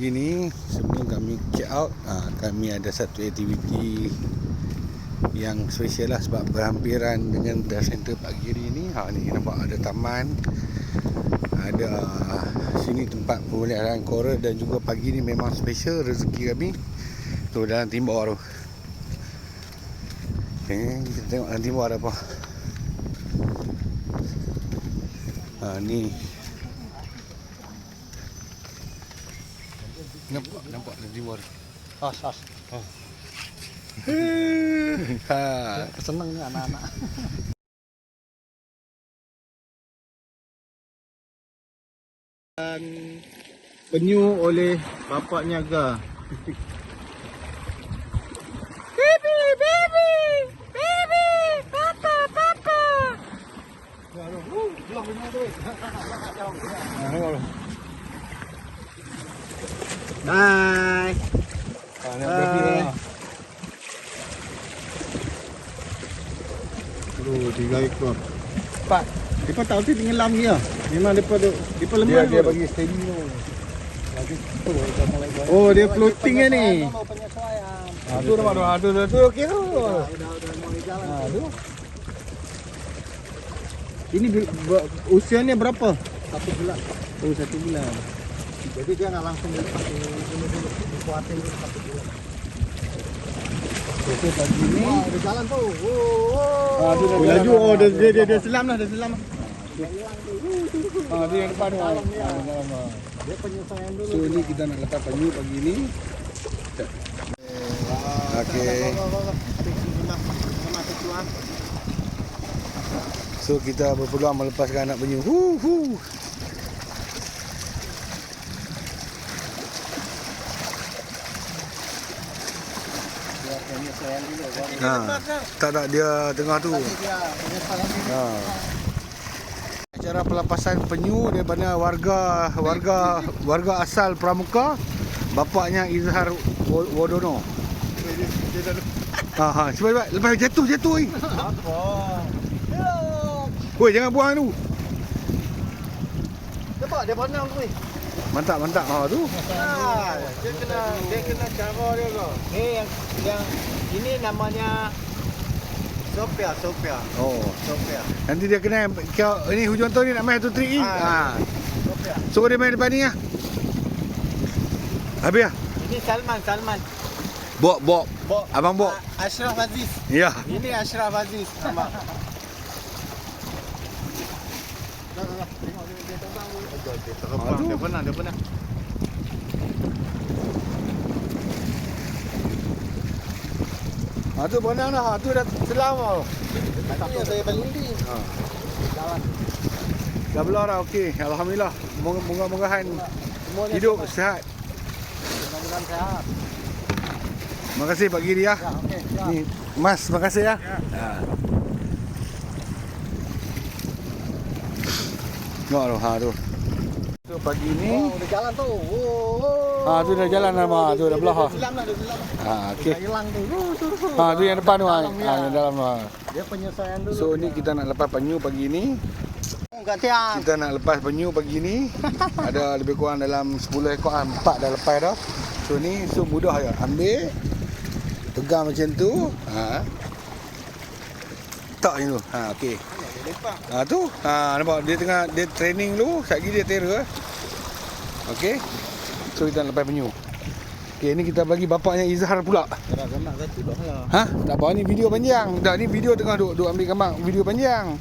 pagi ni sebelum kami check out ha, kami ada satu aktiviti yang special lah sebab berhampiran dengan dive center pagi hari ni. Ha, ni nampak ada taman ada sini tempat pemeliharaan coral dan juga pagi ni memang special rezeki kami. Tu dalam timbuk tu okay, kita tengok dalam timbuk ada apa. Ha, ni Nampak, nampak timbuk tu Has, has. ha. Senang ni anak-anak. Dan penyu oleh bapa niaga. Baby, baby, baby, papa, papa. Bye. Ha, nak berhenti Hai. lah. Aduh, tiga ekor. Pak, mereka tahu tu tenggelam dia. Memang mereka tu, mereka lemah Dia, dia tu. bagi steady tu. Oh, dia floating kan ni. Tu nampak tu, tu, tu, tu, okey tu tu Ini usianya berapa? Satu bulan. Oh, satu bulan. Jadi dia nggak langsung dilepas ini dulu dulu dikuatin dulu satu bulan. Itu pagi ni Wah, dia jalan tuh. Oh, oh. Ah, tu dah oh jalan laju. dah. Oh, dia, dia, dia, dia selam lah, dia selam. Ha, tu yang depan dalam tu. Dia penyesuaian dulu. So ni kita nak letak penyu pagi ni Okey. So kita berpeluang melepaskan anak penyu hu, hu. Ha, tak tak dia tengah tu. Ha. Acara pelepasan penyu daripada warga warga warga asal Pramuka bapaknya Izhar Wo- Wodono. Ha ha cepat cepat lepas jatuh jatuh oi. Woi jangan buang tu. Nampak dia pandang tu. weh. Mantap mantap ha tu. Ah, dia kena dia kena cara dia ke. Ni yang yang ini namanya Sophia, Sophia, Oh. Sophia. Nanti dia kena kau ini hujung tahun ni nak main satu trik ni. Ah. Ha. Sophia. So dia main depan ni ah. Habis ah. Ini Salman, Salman. Bok bok. Bo, Abang Bok. Ah, Ashraf Aziz. Ya. Ini Ashraf Aziz. Aduh. Dia pernah, dia pernah. Ha tu benar dah. Ha tu dah selam tau. Tadi saya berlinding. Ha. Jalan. Dah belah dah okey. Alhamdulillah. Semuanya hidup sehat. mudah-mudahan sehat. Terima kasih Pak Giri ya. Ya, okey. Ya. Ni Mas, terima kasih ya. Ha. Tengok tu, ha tu. Tu pagi ni. Oh, udah jalan tuh. Oh, oh. Ha tu dah jalan dah, Ma. Tu dah belah. ha. Lah, silam. Ha okey. Dah hilang. Oh, tuh. Ha tu yang depan tu ha. Ha ya. yang dalam tu. ha. Dia penyesuaian dulu. So ni kita nak lepas penyu pagi ni. Oh. Kita nak lepas penyu pagi ni. Ada lebih kurang dalam 10 ekor ah, 4 dah lepas dah. So ni so mudah je. Ambil pegang macam tu. Ha. Tak je tu. Ha okey. Ha tu. Ha nampak dia tengah dia training dulu, sekejap lagi dia terror. Okey. So kita lepas penyu. Okey ni kita bagi bapaknya Izhar pula. Dah. Ha? Tak apa ni video panjang. Tak ni video tengah duk duk ambil gambar video panjang.